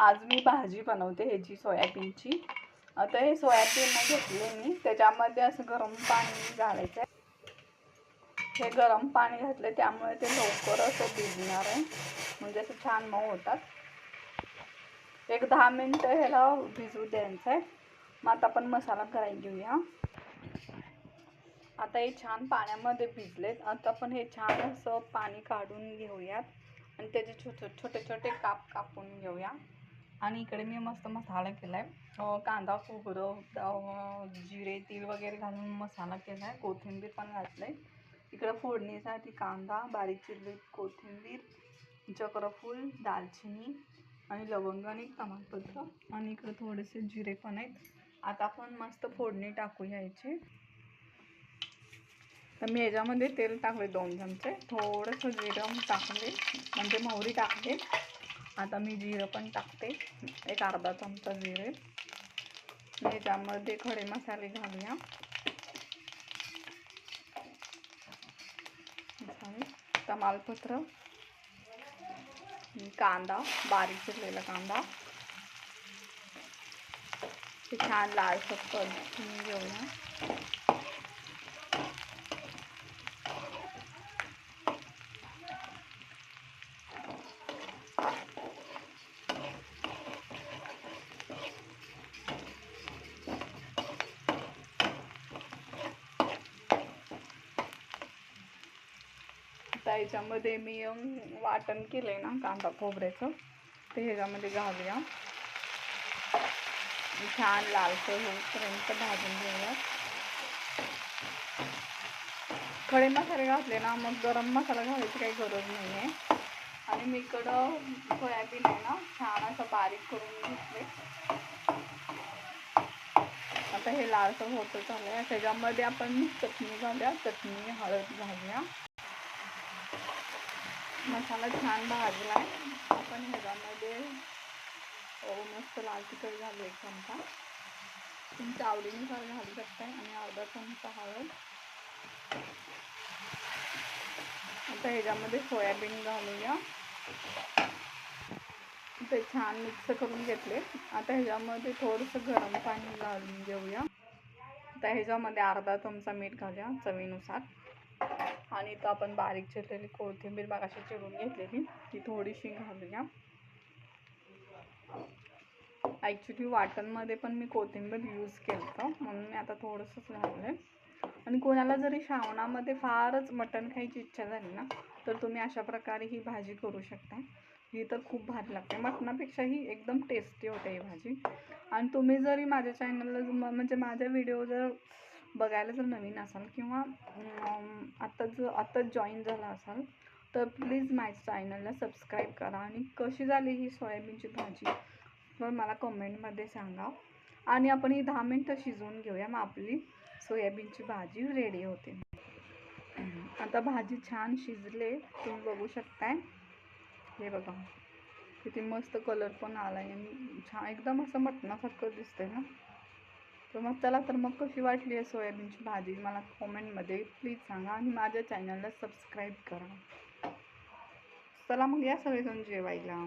आज मी भाजी बनवते ह्याची सोयाबीनची. आता हे सोयाबीन घेतले मी. त्याच्यामध्ये असं गरम पाणी घालायचं आहे हे गरम पाणी घातलं त्यामुळे ते लवकर असं भिजणार आहे. म्हणजे असं छान मऊ होतात. एक दहा मिनटं ह्याला भिजू द्यायचं आहे मग आता आपण मसाला करायला घेऊया. आता हे छान पाण्यामध्ये भिजलेत. आता आपण हे छान असं पाणी काढून घेऊयात. आणि त्याचे छोटे छोटे छोटे काप कापून घेऊया. आणि इकडे मी मस्त मसाला केला आहे कांदा खोबरं जिरे तीळ वगैरे घालून मसाला केला आहे कोथिंबीर पण घातलं आहे इकडं फोडणीसाठी कांदा बारीक चिरली कोथिंबीर चक्रफूल दालचिनी आणि लवंग आणि तमालपत्र. आणि इकडं थोडेसे जिरे पण आहेत. आता आपण मस्त फोडणी टाकू याची तर मी याच्यामध्ये तेल टाकले दोन चमचे. थोडंसं जिरं टाकले म्हणजे मोहरी टाकले. आता मी जिरं पण टाकते. एक अर्धा चमचा जिरे. याच्यामध्ये खडे मसाले घालूया. तमालपत्र. कांदा. बारीक चिरलेला कांदा. ते छान लाल परतून घेऊया. आता याच्यामध्ये मी वाटण केलं आहे ना कांदा खोबऱ्याचं ते ह्याच्यामध्ये घालूया. छान लालसर होईपर्यंत भाजून घेऊया. खडे मसाले घातले ना मग गरम मसाला घालायची काही गरज नाही आहे आणि मी इकडं सोयाबीन आहे ना छान असं बारीक करून घेतले आता हे लालसर होतं झालं आहे त्याच्यामध्ये आपण चटणी घालूया. चटणी हळद घालूया. मसाला छान भाजला आहे आपण ह्याच्यामध्ये हो, मस्त लाल तिखट घालू एक चमचा. तुमच्या आवडीनुसार घालू शकताय आणि अर्धा चमचा हळद. आता ह्याच्यामध्ये सोयाबीन घालूया. ते छान मिक्स करून घेतले. आता ह्याच्यामध्ये थोडंसं गरम पाणी घालून घेऊया. आता ह्याच्यामध्ये अर्धा चमचा मीठ घालूया चवीनुसार. आणि इथं आपण बारीक चिरलेली कोथिंबीर बागाशी चिरून घेतलेली. ती थोडीशी घालूया. ॲक्च्युली वाटणमध्ये पण मी कोथिंबीर यूज केलं होतं म्हणून मी आता थोडंसंच घाललं आहे आणि कोणाला जरी श्रावणामध्ये फारच मटण खायची इच्छा झाली ना तर तुम्ही अशा प्रकारे ही भाजी करू शकता. ही तर खूप भारी लागते. मटणापेक्षाही एकदम टेस्टी होते ही भाजी. आणि तुम्ही जरी माझ्या चॅनलला म्हणजे माझ्या व्हिडिओ जर बघायला जर नवीन असाल किंवा आत्ताच जर आत्ताच जॉईन झाला असाल तर प्लीज माझ्या चॅनलला सबस्क्राईब करा आणि कशी झाली ही सोयाबीनची भाजी तर मला कमेंटमध्ये सांगा. आणि आपण ही दहा मिनटं शिजवून घेऊया मग आपली सोयाबीनची भाजी रेडी होते. आता भाजी छान शिजले तुम्ही बघू शकताय. हे बघा किती मस्त कलर पण आला आहे आणि छान एकदम असं मटणासारखं दिसतंय ना. तर मग चला तर मग कशी वाटली आहे सोयाबीनची भाजी मला कॉमेंटमध्ये प्लीज सांगा आणि माझ्या चॅनलला सबस्क्राईब करा. चला मग या सगळेजण जेवायला.